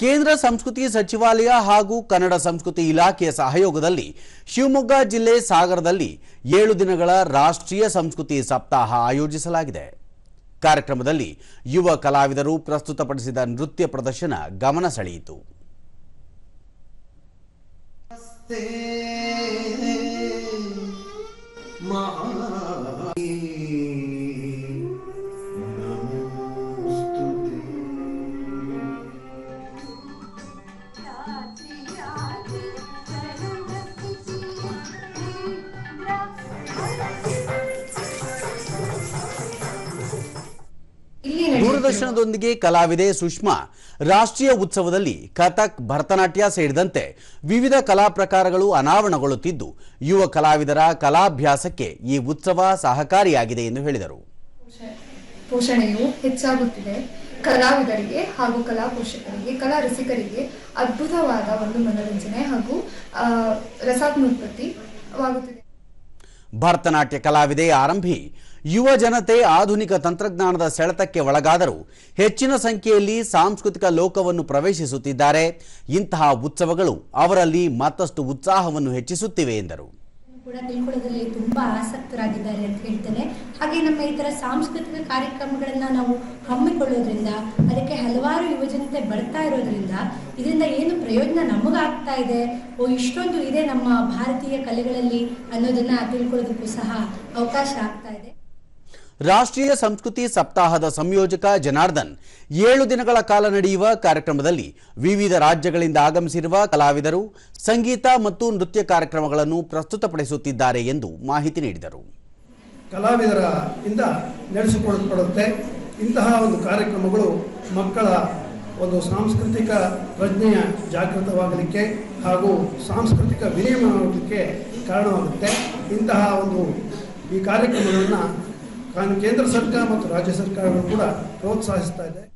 ಕೇಂದ್ರ ಸಂಸ್ಕೃತಿ ಸಚಿವಾಲಯ ಹಾಗೂ ಕನ್ನಡ ಸಂಸ್ಕೃತಿ ಇಲಾಖೆಯ ಸಹಯೋಗದಲ್ಲಿ ಶಿವಮೊಗ್ಗ ಜಿಲ್ಲೆ ಸಾಗರದಲ್ಲಿ ಏಳು ದಿನಗಳ ರಾಷ್ಟ್ರೀಯ ಸಂಸ್ಕೃತಿ ಸಪ್ತಾಹ ಆಯೋಜಿಸಲಾಗಿದೆ. ಕಾರ್ಯಕ್ರಮದಲ್ಲಿ ಯುವ ಕಲಾವಿದರು ಪ್ರಸ್ತುತಪಡಿಸಿದ ನೃತ್ಯ ಪ್ರದರ್ಶನ ಗಮನ ಸೆಳೆಯಿತು. ದೂರದರ್ಶನದೊಂದಿಗೆ ಕಲಾವಿದೆ ಸುಷ್ಮಾ ರಾಷ್ಟ್ರೀಯ ಉತ್ಸವದಲ್ಲಿ ಕಥಕ್ ಭರತನಾಟ್ಯ ಸೇರಿದಂತೆ ವಿವಿಧ ಕಲಾ ಪ್ರಕಾರಗಳು ಅನಾವರಣಗೊಳ್ಳುತ್ತಿದ್ದು ಯುವ ಕಲಾವಿದರ ಕಲಾಭ್ಯಾಸಕ್ಕೆ ಈ ಉತ್ಸವ ಸಹಕಾರಿಯಾಗಿದೆ ಎಂದು ಹೇಳಿದರು. ಪೋಷಣೆಯು ಹೆಚ್ಚಾಗುತ್ತಿದೆ. ಕಲಾವಿದರಿಗೆ ಹಾಗೂ ಕಲಾ ಪೋಷಕರಿಗೆ ಕಲಾ ರಸಿಕರಿಗೆ ಅದ್ಭುತವಾದ ಒಂದು ಮನೋರಂಜನೆ ಹಾಗೂ ರಸಾತ್ಮೋತ್ಪತ್ತಿ ರಸಾತ್ಮೋತ್ಪತ್ತಿವಾಗುತ್ತಿದೆ ಭರತನಾಟ್ಯ ಕಲಾವಿದೆ ಆರಂಭಿ. ಯುವ ಜನತೆ ಆಧುನಿಕ ತಂತ್ರಜ್ಞಾನದ ಸೆಳೆತಕ್ಕೆ ಒಳಗಾದರೂ ಹೆಚ್ಚಿನ ಸಂಖ್ಯೆಯಲ್ಲಿ ಸಾಂಸ್ಕೃತಿಕ ಲೋಕವನ್ನು ಪ್ರವೇಶಿಸುತ್ತಿದ್ದಾರೆ. ಇಂತಹ ಉತ್ಸವಗಳು ಅವರಲ್ಲಿ ಮತ್ತಷ್ಟು ಉತ್ಸಾಹವನ್ನು ಹೆಚ್ಚಿಸುತ್ತಿವೆ ಎಂದರು. ಕೂಡ ತಿಳ್ಕೊಳ್ಳೋದ್ರಲ್ಲಿ ತುಂಬಾ ಆಸಕ್ತರಾಗಿದ್ದಾರೆ ಅಂತ ಹೇಳ್ತೇನೆ. ಹಾಗೆ ನಮ್ಮ ಈ ತರ ಸಾಂಸ್ಕೃತಿಕ ಕಾರ್ಯಕ್ರಮಗಳನ್ನ ನಾವು ಹಮ್ಮಿಕೊಳ್ಳೋದ್ರಿಂದ ಯುವಜನತೆ ಬರ್ತಾ ಇರೋದ್ರಿಂದ ಇದರಿಂದ ಏನು ಪ್ರಯೋಜನ ನಮಗಾಗ್ತಾ ಇದೆ? ಓ ಇಷ್ಟೊಂದು ಇದೆ ನಮ್ಮ ಭಾರತೀಯ ಕಲೆಗಳಲ್ಲಿ ಅನ್ನೋದನ್ನ ತಿಳ್ಕೊಳ್ಳೋದಕ್ಕೂ ಸಹ ಅವಕಾಶ ಆಗ್ತಾ ಇದೆ. ರಾಷ್ಟ್ರೀಯ ಸಂಸ್ಕೃತಿ ಸಪ್ತಾಹದ ಸಂಯೋಜಕ ಜನಾರ್ದನ್ ಏಳು ದಿನಗಳ ಕಾಲ ನಡೆಯುವ ಕಾರ್ಯಕ್ರಮದಲ್ಲಿ ವಿವಿಧ ರಾಜ್ಯಗಳಿಂದ ಆಗಮಿಸಿರುವ ಕಲಾವಿದರು ಸಂಗೀತ ಮತ್ತು ನೃತ್ಯ ಕಾರ್ಯಕ್ರಮಗಳನ್ನು ಪ್ರಸ್ತುತಪಡಿಸುತ್ತಿದ್ದಾರೆ ಎಂದು ಮಾಹಿತಿ ನೀಡಿದರು. ಕಲಾವಿದರ ಇಂದ ನಡೆಸಿಕೊಡಲ್ಪಡುತ್ತೆ. ಇಂತಹ ಒಂದು ಕಾರ್ಯಕ್ರಮಗಳು ಮಕ್ಕಳ ಒಂದು ಸಾಂಸ್ಕೃತಿಕ ಪ್ರಜ್ಞೆಯ ಜಾಗೃತವಾಗಲಿಕ್ಕೆ ಹಾಗೂ ಸಾಂಸ್ಕೃತಿಕ ವಿನಿಮಯವಾಗಲಿಕ್ಕೆ ಕಾರಣವಾಗುತ್ತೆ. ಇಂತಹ ಒಂದು ಈ ಕಾರ್ಯಕ್ರಮಗಳನ್ನು ಕೇಂದ್ರ ಸರ್ಕಾರ ಮತ್ತು ರಾಜ್ಯ ಸರ್ಕಾರಗಳು ಕೂಡ ಪ್ರೋತ್ಸಾಹಿಸ್ತಾ ಇದೆ.